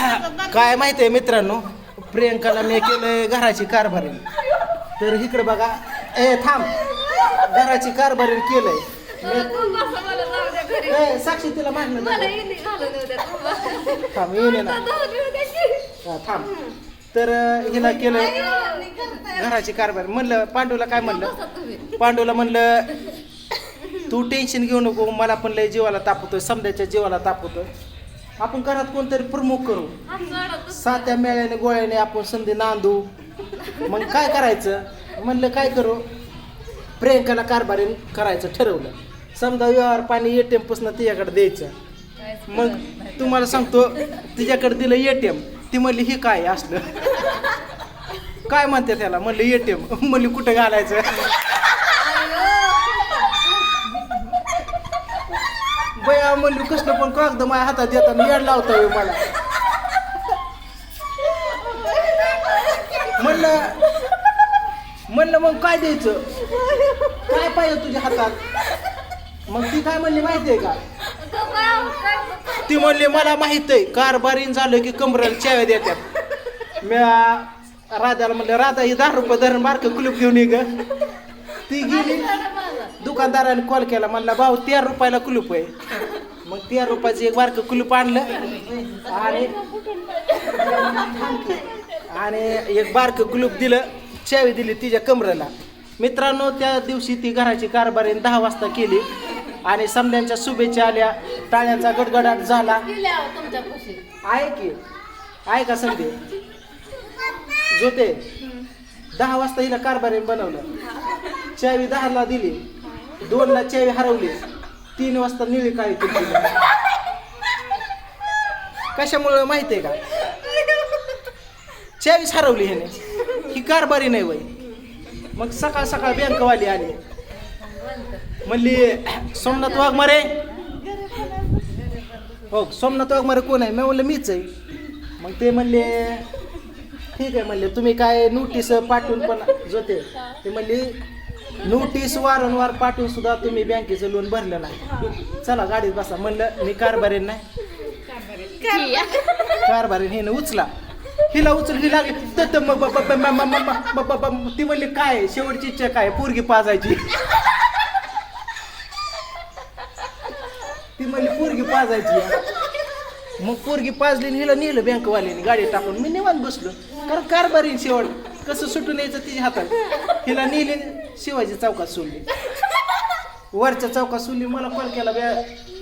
काय माहिती आहे मित्रांनो? प्रियंकाला मी केलंय घराची कारभारी तर इकडे बघा. ए थांब. घराची कारभारी केलंय. ए, साक्षी तिला मागणं. थांब. येणे ना. हा, थांब. तर अं, हिला केलं घराची कारभार. म्हणलं पांडूला काय म्हणलं? पांडूला म्हणलं तू टेन्शन घेऊ नको मला पण लय जीवाला तापवतोय समद्याच्या जीवाला तापवतोय. आपण घरात कोणतरी प्रमुख करू. सात्या मेळ्याने गोळ्याने आपण संधी नांदू. मग काय करायचं? म्हणलं काय करू? प्रियंकाला कारभारी करायचं ठरवलं. समजा व्यवहार पाणी ए टी एमपासून तिच्याकडे द्यायचं. मग तुम्हाला सांगतो तिच्याकडे दिलं एटीएम ती म्हणली ही काय असलं? काय म्हणते त्याला? म्हणलं एटीएम म्हणली कुठं घालायचं? बया म्हणली कसलं पण कागद माझ्या हातात देताना येड लावता येईल मला. म्हणलं म्हणलं मग काय द्यायचं? काय पाहिजे तुझ्या हातात? मग ती काय म्हणली माहिती आहे का? ती म्हणली मला माहीत आहे कारभारीन झालं की कमरेला चाव्या देतात मी राधाला म्हणलं राधा ही दहा रुपये धरण बारकं कुलूप घेऊन ये ग. ती गेली. दुकानदाराने कॉल केला. म्हणला भाऊ तेरा रुपयाला कुलूप आहे. मग तेरा रुपयाचं एक बारकं कुलूप आणलं. आणि आणि एक बारकं कुलूप दिलं चावी दिली तिच्या कमरेला. मित्रांनो त्या दिवशी ती घराची कारभारी दहा वाजता केली. आणि समद्यांच्या शुभेच्छा आल्या. टाळ्यांचा गडगडाट झाला. आहे की? आहे का संधी? जोते दहा वाजता हिला कारभारी बनवलं. चावी दहाला दिली. दोनला चावी हरवली. तीन वाजता निळी काळी कशामुळं माहिती आहे का? चावीस हरवली ह्याने. ही कारभारी नाही वय मग सकाळ सकाळ बँकवाली आली. म्हणली सोमनाथ वाघमारे. हो सोमनाथ वाघमारे कोण आहे? मी म्हणलं मीच आहे. मग ते म्हणले ठीक आहे म्हणले तुम्ही काय नोटीस पाठवून पण जोते. ते म्हणली नोटीस वारंवार पाठवून सुद्धा तुम्ही बँकेचं लोन भरलं नाही चला गाडीत बसा. म्हणलं मी कारभारी नाही. कारभारी हिनं उचला. हिला उचल ही लागली तर तर मग ब- ब- ब- म- म- म- ब- ब- ब- ती म्हणली काय शेवटची इच्छा काय पोरगी पाजायची. ती म्हणली पोरगी पाजायची मग पोरगी पाजली आणि हिला नेलं बँकवाल्याने. गाडी टाकून. मी निवांत बसलो. कारण कारभारी शेवट. कसं सुटून यायचं तिच्या हातात. हिला नेली. शिवाजी चौकात सोडली वरच्या चौकात सोडली मला कॉल केला बॅ.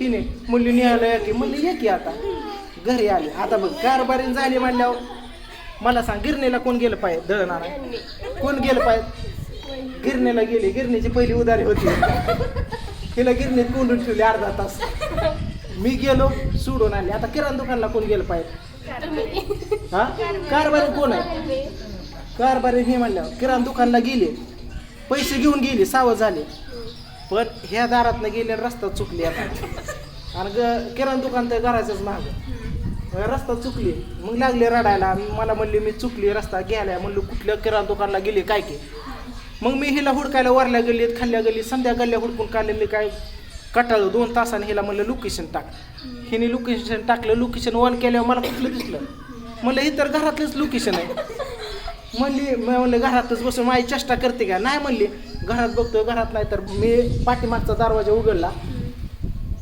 हिने म्हणली निघालं की म्हणली ये की आता. घरी आले. आता बघ कारभारीन झाली म्हणल्यावर. मला सांग गिरणीला कोण गेलं पाहिजे दळण आणायला. कोण गेलं पाहिजे गिरणीला गेली. गिरणीची पहिली उदारी होती. हिला गिरणीत कोंडून ठेवली अर्धा तास. मी गेलो सोडून आले आता किराणा दुकानला कोण गेलं पाहिजे हा? कारभारी कोण आहे? कारभारी हे म्हणल्यावर किराणा दुकानला गेले. पैसे घेऊन गेले सावध झाले. पण ह्या दारातनं गेले रस्ता चुकली आता. आणि ग किराणा दुकान तर घराच्याच महाग रस्ता चुकली. मग लागले रडायला. मला म्हणली मी चुकली रस्ता घ्यायला. म्हणलं कुठल्या किराणा दुकानला गेली? काय की? मग मी हिला हुडकायला वरल्या गल्लीत खाल्ल्या गल्लीत संध्या गल्ल्या हुडकून काढले. मी काय कटाळलो दोन तासाने हिला म्हणलं लोकेशन टाक. हिने लोकेशन टाकलं. लोकेशन ऑन केल्यावर मला कुठलं दिसलं? म्हणलं हे तर घरातलंच लोकेशन आहे. म्हणली मी म्हणलं घरातच बसून माझी चेष्टा करते का? नाही म्हणली घरात बघतो घरात नाही. तर मी पाठीमागचा दरवाजा उघडला.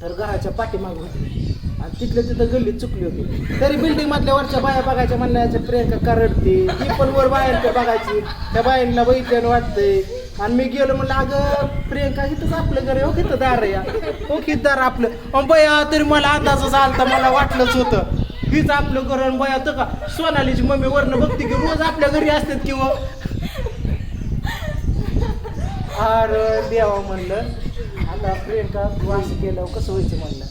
तर घराच्या पाठीमाग होती. आणि तिथल्या तिथं गल्ली चुकली होती. तरी बिल्डिंग मधल्या वरच्या बाया बघायच्या म्हणण्याच्या प्रियंका करडते. ती पण वर बायांच्या बघायची. त्या बायांना बघितल्यानं वाटतंय. आणि मी गेलो म्हणलं अगं प्रियंका इथंच आपलं घर आहे. ओके इथं दार या. ओके दार आपलं. बया तरी मला अंदाजच आलता. मला वाटलंच होतं. हीच आपलं घर आणि बया तर का? सोनालीची मम्मी वरनं बघते की रोज आपल्या घरी असतात किंवा अरे देवा म्हणलं. आता प्रियंका तू असं केल्यावर कसं व्हायचं म्हणलं?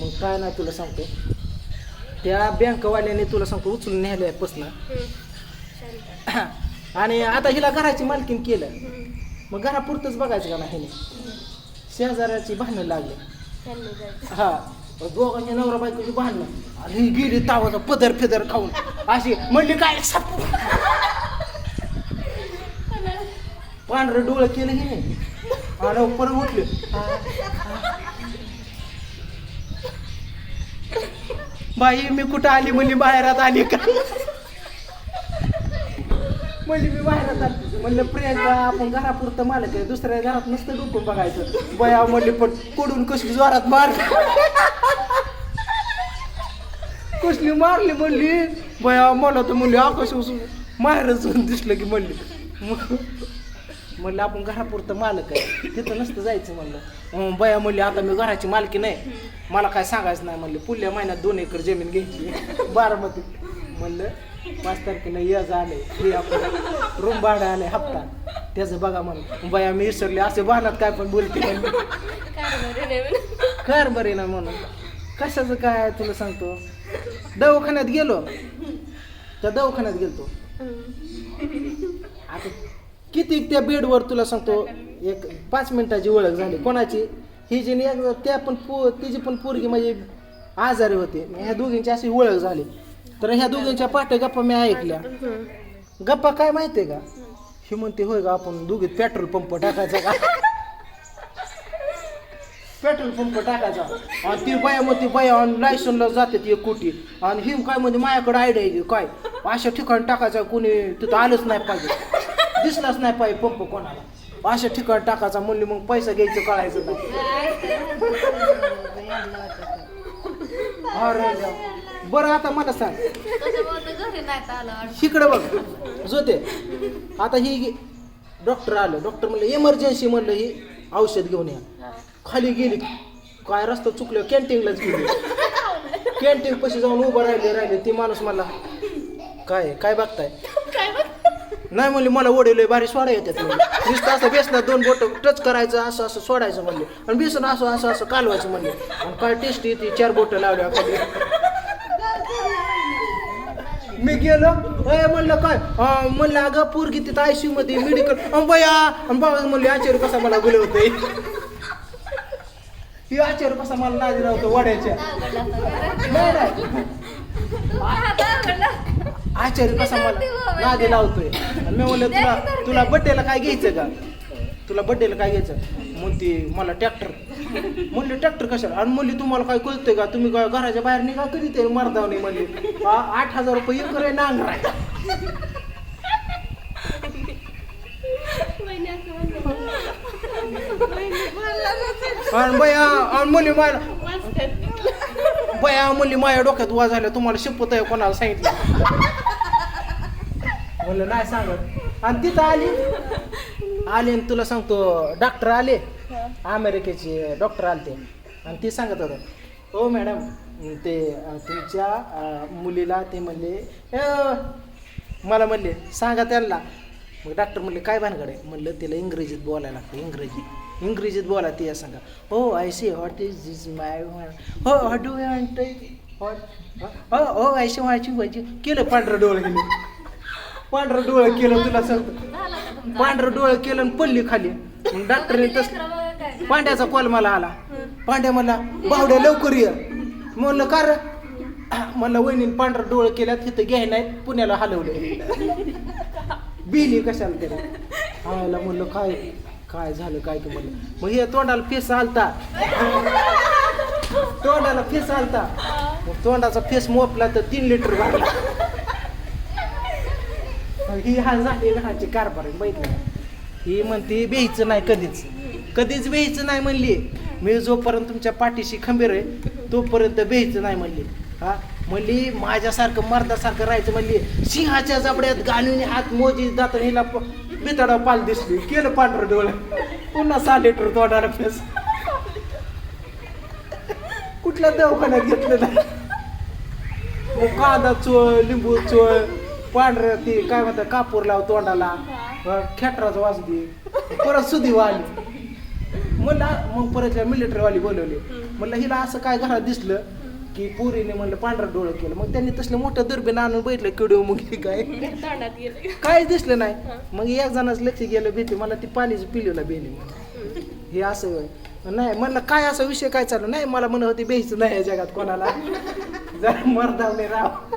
मग काय नाही तुला सांगतो. त्या बँकवाल्याने तुला सांगतो उचलून न्यायला पसनं आणि आता हिला घराची मालकीन केलं. मग घरापुरतंच बघायचं का नाही हिने? शेजाऱ्याची भांडणं लागली. हा. दोघांच्या नवरा बायकोची भांडणं. आणि ही गेली तावाचा पदर फिदर खाऊन. अशी म्हणली काय साप. पांढरं डोळं केलं नाही? आणि परत उठले. बाई मी कुठं आली म्हणली बाहेरात आली का? म्हणली मी बाहेरात आली. म्हणलं प्रियंका आपण घरापुरतं मालक आहे. दुसऱ्या घरात नसतं डुकून बघायचं. बया म्हणली पण कुडून कसली जोरात मार. कसली मारली म्हणली? बया मला तर म्हणली आकाश उसून माहेरच दिसलं की म्हणली. मग म्हणलं आपण घरापुरतं मालक आहे. तिथं नसतं जायचं म्हणलं. बया म्हणली आता मी घराची मालकी नाही. मला काय सांगायचं नाही म्हणले. पुढल्या महिन्यात दोन एकर जमीन घ्यायची. बारामती. म्हणलं पाच तारखेला यज आले फ्री आपण. रूम भाडं आले हप्ता. त्याचं बघा म्हणलं. बया मी विसरले असे बहानात काय पण बोलते. कर बरे ना म्हणून. कशाचं काय तुला सांगतो? दवाखान्यात गेलो. त्या दवाखान्यात गेलतो. आता किती त्या बेडवर तुला सांगतो एक पाच मिनिटाची ओळख झाली. कोणाची? ही जी त्या पण पो तिची पण पोरगी म्हणजे आजारी होते. ह्या दोघींची अशी ओळख झाली. तर ह्या दोघींच्या पाठ्या गप्पा मी ऐकल्या. गप्पा काय माहितीये का? ही म्हणते होय का आपण दोघीत पेट्रोल पंप टाकायचा का? पेट्रोल पंप टाकायचा. आणि ती बाया मग ती बाया आणि लायसनला जाते ती एक कोटी. आणि ही काय म्हणजे माझ्याकडे आयडिया आहे काय? अशा ठिकाणी टाकायचा कोणी तिथं आलंच नाही पाहिजे. दिसलाच नाही पाहिजे पंप कोणाला. अशा ठिकाणी टाकायचा म्हणली मग पैसा घ्यायचं कळायचं नाही. अरे बरं आता मला सांग. इकडे बघ. जोते. आता ही डॉक्टर आलं. डॉक्टर म्हणलं इमर्जन्सी म्हणलं ही औषध घेऊन या. खाली गेली. काय रस्ता चुकलं कॅन्टीनलाच गेली. कॅन्टीन पशी जाऊन उभं राहिले राहिले. ती माणूस मला काय काय बघताय? नाही म्हणले मला ओढवलंय भारी सोडा येतात नुसतं असं बेसला दोन बोट टच करायचं असं असं सोडायचं म्हणले. आणि बेसन असं असं असं कालवायचं म्हणले. आणि काय टेस्ट येते चार बोटं लावल्या खाली. मी गेलो. अय म्हणलं काय? म्हणलं अगं पोरगी तिथं आयसीयू मध्ये मेडिकल बया. आणि बाबा म्हणले आचार्य कसा मला बोलवतोय? ही आचार्य कसा मला नादी लावतो वड्याच्या. नाही नाही. आचार्य कसा मला नादी लावतोय. आणि मी म्हणलं तुला तुला बड्डेला काय घ्यायचं का? तुला बड्डेला काय घ्यायचं? म्हणते मला ट्रॅक्टर म्हणले ट्रॅक्टर कशाला? आणि म्हणली तुम्हाला काय कळतंय का? तुम्ही काय घराच्या बाहेर निघा करीत आहे मर्दावणी म्हणली. आठ हजार रुपये एकर आहे नांगर आहे. आणि बया आणि म्हणली मला बया मुली माझ्या डोक्यात वा झाल्या तुम्हाला शिपत आहे कोणाला सांगितलं? म्हणलं नाही सांगत. आणि तिथं आली. आली आणि तुला सांगतो डॉक्टर आले. अमेरिकेचे डॉक्टर आले ते आणि ती सांगत होतं हो मॅडम ते तुमच्या मुलीला ते म्हणले मला म्हणले सांगा त्यांना. मग डॉक्टर म्हणले काय भानगड आहे? म्हणलं तिला इंग्रजीत बोलायला लागतं इंग्रजी. इंग्रजीत बोला ते सांगा. हो I see what is this my हो व्हॉट डू वॉन्ट हो हो आय सी व्हायची व्हायची केलं पांढरं डोळं केलं पांढरं डोळं केलं तुला सांगतो. पांढरं डोळं केलं आणि पडली खाली. मग डॉक्टरने तस पांड्याचा कॉल मला आला. पांड्या मला बावड्या लवकर ये. म्हणलं का म्हणलं वहिनी पांढरं डोळं केल्यात तिथं घ्याय नाहीत पुण्याला हलवलं बिली कशाला त्याला आयला म्हणलं काय? काय झालं काय की म्हणलं मग हे तोंडाला फेस आलता तोंडाला फेस आलता मग तोंडाचा फेस मोपला तर तीन लिटर भरला ही हा झाली लहानची कारभार आहे माहिती ही म्हणते बेहीचं नाही कधीच. कधीच बेहीचं नाही म्हणली. मी जोपर्यंत तुमच्या पाठीशी खंबीर आहे तोपर्यंत बेहीचं नाही म्हणली. हा? म्हणली माझ्यासारखं मर्दासारखं राहायचं म्हणली. सिंहाच्या जबड्यात घालून हात मोजी जात हिला प- पाल दिसली केलं पांढरं डोळं. पुन्हा सहा लिटर तोंडाला फेस. कुठल्या दवाखान्यात घेतलं नाही. मग कांदा चोळ लिंबू चोळ पांढरं ते काय म्हणतात कापूर लाव तोंडाला. खेटराचं वास दे. परत सुधी आली. म्हणलं मग परत मिलिटरीवाली बोलवली. म्हणलं हिला असं काय घरात दिसलं? की पोरीने म्हणलं पांढरं डोळं केलं. मग त्यांनी तसलं मोठं दुर्बीण आणून बघितलं किडो मग काय? काहीच दिसलं नाही. मग एक जणाच लक्ष गेलं भीती मला ती पाणीच पिलीला बेली हे असं होय. नाही म्हणलं काय असा विषय काय चालू? नाही मला म्हणत होती बेहीच नाही या जगात कोणाला. जरा मर्दावने राव.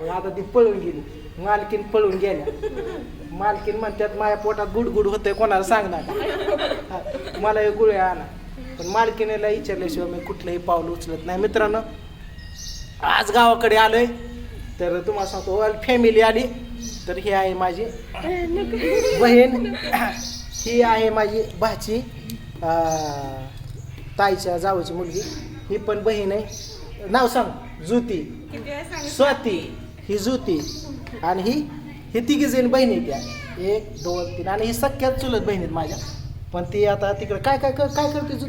मग आता ती पळून गेली. मालकीन पळून गेल्या. मालकीन म्हणतात माझ्या पोटात गुडगुड होतंय कोणाला सांगणार? मला हे गुळे आणा. पण मालकीनेला विचारल्याशिवाय मी कुठलंही पाऊल उचलत नाही. मित्रांनो आज गावाकडे आलोय तर तुम्हाला सांगतो ऑल फॅमिली आली तर ही आहे माझी बहीण ही आहे माझी भाची ताईच्या जावची मुलगी ही पण बहीण आहे. नाव सांग ज्योती. स्वाती ही ज्योती. आणि ही ही तिघी जण बहिणी त्या एक दोन तीन आणि ही सख्यात चुलत बहिणीत माझ्या. पण ती आता तिकडे काय काय कर- काय करते तू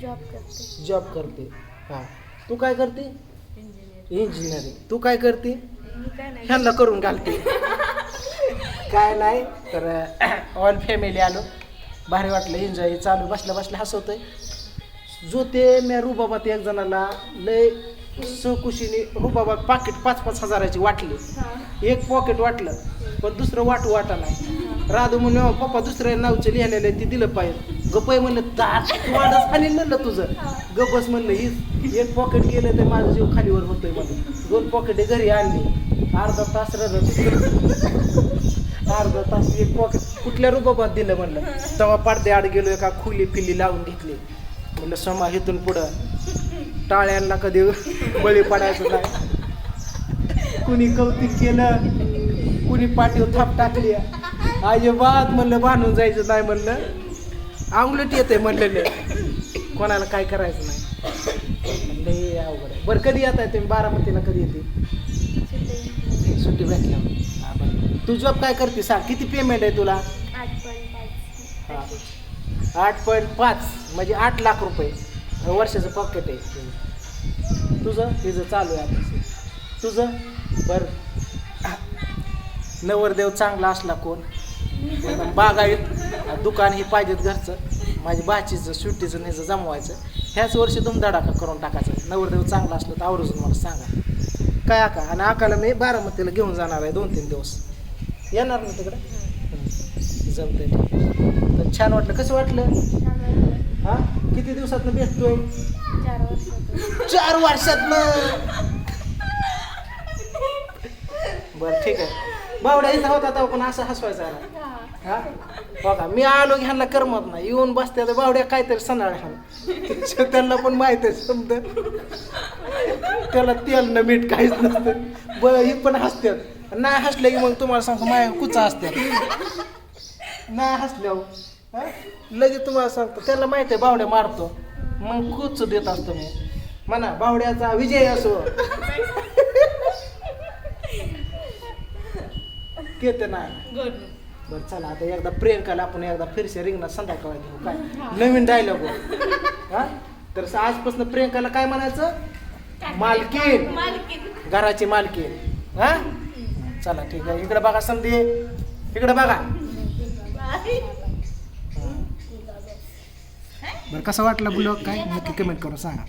जॉब करते. जॉब करते. हां. तू काय करते? इंजिनिअरिंग तू काय करते? मी काय नाही. ह्यांना करून घालते. काय नाही तर ऑल फॅमिली आलो. भारी वाटलं एन्जॉय चालू. बसल्या बसल्या हसवतोय. जो ते मी रुबाबात एक जणाला. लय सहकुशीने रुबाबात पाकिट पाच पाच हजाराची वाटली. एक पॉकेट वाटलं पण दुसरं वाटू वाटा नाही. राधू म्हणून पप्पा दुसऱ्या नावचं लिहिलेलं आहे ते दिलं पाहिजे. गपय म्हणलं दाट वाढच खाली म्हणलं तुझं. गपस म्हणलं ही एक पॉकेट गेलं तर माझा जीव खालीवर होतोय म्हणलं दोन पॉकेट घरी आणली. अर्धा तास रडत अर्धा तास एक पॉकेट कुठल्या रुबाबात दिलं म्हणलं. तेव्हा पडदे आड गेलो एका खुली फिली लावून घेतली. म्हणलं समा इथून पुढं. टाळ्यांना कधी बळी पडायचं नाही. कुणी कौतिक केलं कुणी पाठीवर थाप टाकली. अजिबात म्हणलं बांधून जायचं नाही म्हणलं. आंगलट येते म्हणलेलं. कोणाला काय करायचं नाही. म्हणलं अवघड आहे. बरं कधी येत आहे तुम्ही? बारामतीला कधी येते? सुट्टी बरं. तू जॉब काय करते सांग? किती पेमेंट आहे तुला? आठ पॉईंट पाच. म्हणजे आठ लाख रुपये. वर्षाचं पॉकेट आहे. तुझं तिचं चालू आहे आता. तुझं? बरं. नवरदेव चांगला असला कोण? बागायत दुकान हे पाहिजेत घरचं. माझी भाचीचं सुट्टीचं ह्याचं जमवायचं. ह्याच वर्षी धुमधडाका करून टाकायचं. नवरदेव चांगला असलं तर आवर्जून मला सांगा. काय आका? आणि आकाला मी बारामतीला घेऊन जाणार आहे दोन तीन दिवस. येणार ना तिकडं? जमते तर छान वाटलं. कसं वाटलं? हा? किती दिवसात भेटतोय? चार वर्षात बर ठीक आहे. बावड्या इथं होता तेव्हा पण असं हसवायचं हा. बघा मी आलो ह्यांना करमत नाही. येऊन बसते तर बावड्या काहीतरी सणाळ त्यांना पण माहीत आहे समज. त्याला तेल न मीठ काहीच नसतं. बरं ही पण हसतात नाही हसले की मग तुम्हाला सांगतो माया कुचा असतात नाही हसल्यावर. हा? लगेच तुम्हाला सांगतो त्याला माहीत आहे बावड्या मारतो. मग कुच देत असतो मी. म्हणा बावड्याचा विजय असो. केत नाही बरं चला आता एकदा प्रियंकाला आपण एकदा फिरसे रिंगणात संध्याकाळ घेऊ काय? नवीन डायलॉग हा? तर स- आजपासून प्रियंकाला काय म्हणायचं? मालकीन मालकीन घराची मालकीन हा? चला ठीक आहे. इकडे बघा समधी इकडे बघा. बरं कसं वाटलं ब्लॉग काय? नक्की कमेंट करून सांगा.